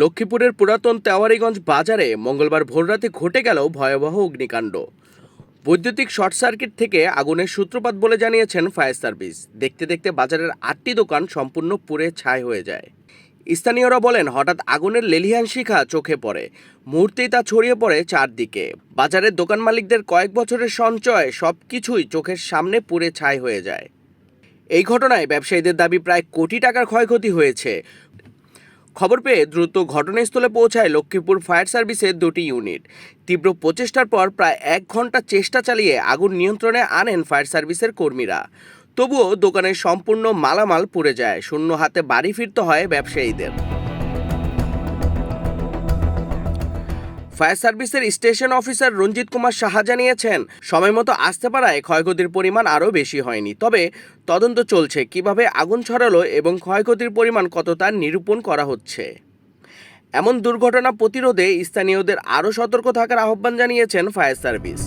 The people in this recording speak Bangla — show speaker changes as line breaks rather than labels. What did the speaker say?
লক্ষ্মীপুরের পুরাতন তেওয়ারিগঞ্জ বাজারে মঙ্গলবার ভোররাতে ঘটে গেল ভয়াবহ অগ্নিকাণ্ড। বৈদ্যুতিক শর্ট সার্কিট থেকে আগুনের সূত্রপাত বলে জানিয়েছেন ফায়ার সার্ভিস। দেখতে দেখতে বাজারের আটটি দোকান সম্পূর্ণ পুড়ে ছাই হয়ে যায়। স্থানীয়রা বলেন, হঠাৎ আগুনের লেলিহান শিখা চোখে পড়ে। মুহূর্তেই তা ছড়িয়ে পড়ে চারদিকে। বাজারের দোকান মালিকদের কয়েক বছরের সঞ্চয় সব কিছুই চোখের সামনে পুড়ে ছাই হয়ে যায়। এই ঘটনায় ব্যবসায়ীদের দাবি, প্রায় কোটি টাকার ক্ষয়ক্ষতি হয়েছে। খবর পেয়ে দ্রুত ঘটনাস্থলে পৌঁছায় লক্ষ্মীপুর ফায়ার সার্ভিসের দুটি ইউনিট। তীব্র প্রচেষ্টার পর প্রায় এক ঘণ্টা চেষ্টা চালিয়ে আগুন নিয়ন্ত্রণে আনেন ফায়ার সার্ভিসের কর্মীরা। তবুও দোকানের সম্পূর্ণ মালামাল পুড়ে যায়, শূন্য হাতে বাড়ি ফিরতে হয় ব্যবসায়ীদের। ফায়ার সার্ভিসের স্টেশন অফিসার রঞ্জিত কুমার সাহা জানিয়েছেন, সময় মতো আসতে পারায় ক্ষয়ক্ষতির পরিমাণ আরও বেশি হয়নি। তবে তদন্ত চলছে, কীভাবে আগুন ছড়ালো এবং ক্ষয়ক্ষতির পরিমাণ কত তা নিরূপণ করা হচ্ছে। এমন দুর্ঘটনা প্রতিরোধে স্থানীয়দের আরও সতর্ক থাকার আহ্বান জানিয়েছেন ফায়ার সার্ভিস।